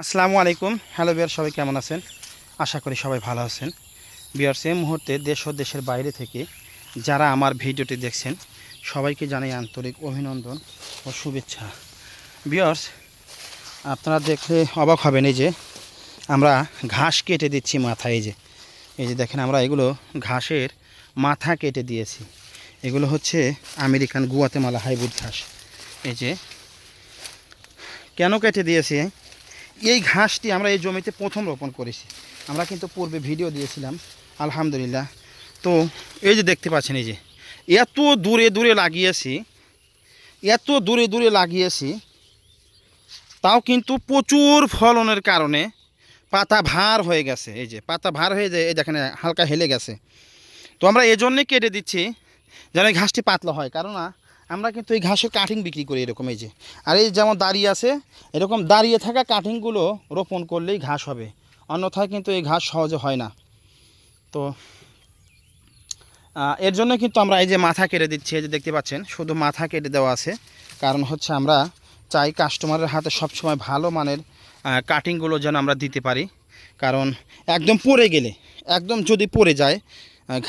আসসালামু আলাইকুম। হ্যালো বিয়ার সবাই কেমন আছেন? আশা করি সবাই ভালো আছেন। বিয়ার্স এই মুহূর্তে দেশ ও দেশের বাইরে থেকে যারা আমার ভিডিওটি দেখছেন, সবাইকে জানাই আন্তরিক অভিনন্দন ও শুভেচ্ছা। বিয়ার্স আপনারা দেখলে অবাক হবেন এই যে, আমরা ঘাস কেটে দিচ্ছি মাথায় এই যে। এই যে দেখেন, আমরা এগুলো ঘাসের মাথা কেটে দিয়েছি। এগুলো হচ্ছে আমেরিকান গুয়াতেমালা হাইব্রিড ঘাস। এই যে, কেন কেটে দিয়েছি? এই ঘাসটি আমরা এই জমিতে প্রথম রোপণ করেছি। আমরা কিন্তু পূর্বে ভিডিও দিয়েছিলাম, আলহামদুলিল্লাহ। তো এই যে দেখতে পাচ্ছেন, এই যে এত দূরে দূরে লাগিয়েছি, এত দূরে দূরে লাগিয়েছি, তাও কিন্তু প্রচুর ফলনের কারণে পাতা ভার হয়ে গেছে। এই যে পাতা ভার হয়ে যায়, এই দেখেন, হালকা হেলে গেছে। তো আমরা এই জন্যে কেটে দিচ্ছি, যেন ঘাসটি পাতলা হয়। কারণ আমরা কিন্তু এই ঘাসের কাটিং বিক্রি করি এরকম এই যে। আর এই যেমন দাঁড়িয়ে আছে, এরকম দাঁড়িয়ে থাকা কাটিংগুলো রোপণ করলেই ঘাস হবে। অন্যথায় কিন্তু এই ঘাস সহজে হয় না। তো এর জন্য কিন্তু আমরা এই যে মাথা কেটে দিচ্ছি, এই যে দেখতে পাচ্ছেন, শুধু মাথা কেটে দেওয়া আছে। কারণ হচ্ছে আমরা চাই কাস্টমারের হাতে সবসময় ভালো মানের কাটিংগুলো যেন আমরা দিতে পারি। কারণ একদম পড়ে গেলে, একদম যদি পড়ে যায়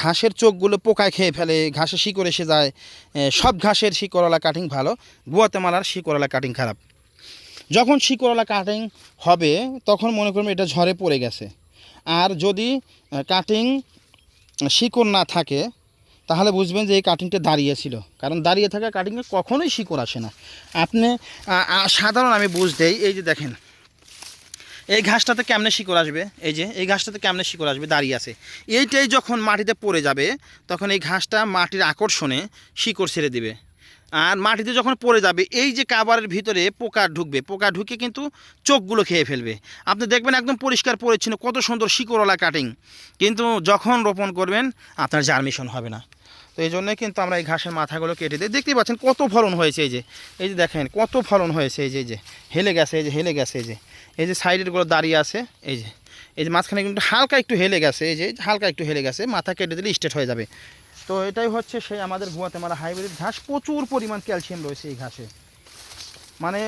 ঘাসের চোখগুলো পোকায় খেয়ে ফেলে, ঘাসে শিকড় এসে যায় সব ঘাসের শিকড়ওয়ালা কাটিং ভালো। গুয়াতেমালার শিকড়ওয়ালা কাটিং খারাপ। যখন শিকড়ওয়ালা কাটিং হবে, তখন মনে করবেন এটা ঝরে পড়ে গেছে। আর যদি কাটিং শিকড় না থাকে, তাহলে বুঝবেন যে এই কাটিংটা দাঁড়িয়েছিল কারণ দাঁড়িয়ে থাকা কাটিংয়ে কখনোই শিকড় আসে না। আপনি সাধারণ আমি বুঝ দেই, এই যে দেখেন এই ঘাসটাতে কেমনে শিকড় আসবে? এই যে, এই ঘাসটাতে কেমনে শিকড় আসবে? দাঁড়িয়ে আছে। এইটাই যখন মাটিতে পড়ে যাবে, তখন এই ঘাসটা মাটির আকর্ষণে শিকড় ছেড়ে দিবে। আর মাটিতে যখন পড়ে যাবে, এই যে কাবারের ভিতরে পোকা ঢুকবে, পোকা ঢুকে কিন্তু চোখগুলো খেয়ে ফেলবে। আপনি দেখবেন একদম পরিষ্কার পরিচ্ছন্ন, কত সুন্দর শিকড়ওয়ালা কাটিং কিন্তু যখন রোপণ করবেন, আপনার জার্মিশন হবে না। তো এই জন্যই কিন্তু আমরা এই ঘাসের মাথাগুলো কেটে দিই। দেখতেই পাচ্ছেন কত ফলন হয়েছে এই যে এই যে দেখেন কত ফলন হয়েছে এই যে এই যে, হেলে গেছে, এই যে হেলে গেছে, এই যে এই যে সাইডেরগুলো দাঁড়িয়ে আছে, এই যে এই যে মাঝখানে কিন্তু হালকা একটু হেলে গেছে, এই যে হালকা একটু হেলে গেছে, মাথা কেটে দিলে স্টেট হয়ে যাবে। তো এটাই হচ্ছে সেই আমাদের ভুয়াতে গুয়াতেমালা হাইব্রিড ঘাস, প্রচুর পরিমাণ ক্যালসিয়াম রয়েছে এই ঘাসে। মানে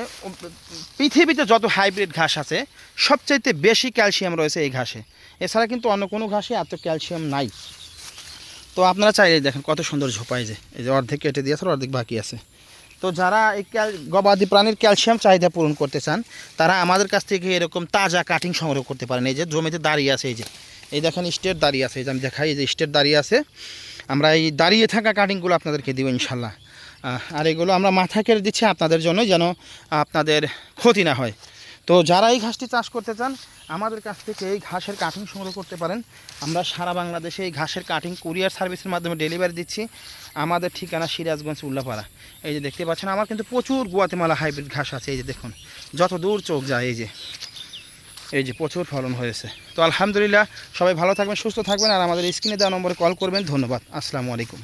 পৃথিবীতে যত হাইব্রিড ঘাস আছে, সবচাইতে বেশি ক্যালসিয়াম রয়েছে এই ঘাসে। এছাড়া কিন্তু অন্য কোনো ঘাসে এত ক্যালসিয়াম নাই। তো আপনারা চাইলে দেখেন কত সুন্দর ঝোপায় যে, এই যে অর্ধেক কেটে দিয়েছে অর্ধেক বাকি আছে। তো যারা এই গবাদি প্রাণীর ক্যালসিয়াম চাহিদা পূরণ করতে চান, তারা আমাদের কাছ থেকে এরকম তাজা কাটিং সংগ্রহ করতে পারেন। এই যে জমিতে দাঁড়িয়ে আছে এই যে, এই দেখেন স্টেট দাঁড়িয়ে আছে। এই যে আমি দেখাই, এই যে স্টেট দাঁড়িয়ে আছে। আমরা এই দাঁড়িয়ে থাকা কাটিংগুলো আপনাদেরকে দিব ইনশাল্লাহ আর এগুলো আমরা মাথা কেটে দিচ্ছি আপনাদের জন্য যেন আপনাদের ক্ষতি না হয়। তো যারা এই ঘাসটি চাষ করতে চান, আমাদের কাছ থেকে এই ঘাসের কাটিং সংগ্রহ করতে পারেন। আমরা সারা বাংলাদেশে এই ঘাসের কাটিং কুরিয়ার সার্ভিসের মাধ্যমে ডেলিভারি দিচ্ছি। আমাদের ঠিকানা সিরাজগঞ্জ উল্লাপাড়া। এই যে দেখতে পাচ্ছেন, আমার কিন্তু প্রচুর গুয়াতেমালা হাইব্রিড ঘাস আছে, এই যে দেখুন। যত দূর চোখ যায়, এই যে। এই যে প্রচুর ফলন হয়েছে। তো আলহামদুলিল্লাহ, সবাই ভালো থাকবেন, সুস্থ থাকবেন, আর আমাদের স্ক্রিনে দেওয়া নম্বরে কল করবেন। ধন্যবাদ। আসসালামু আলাইকুম।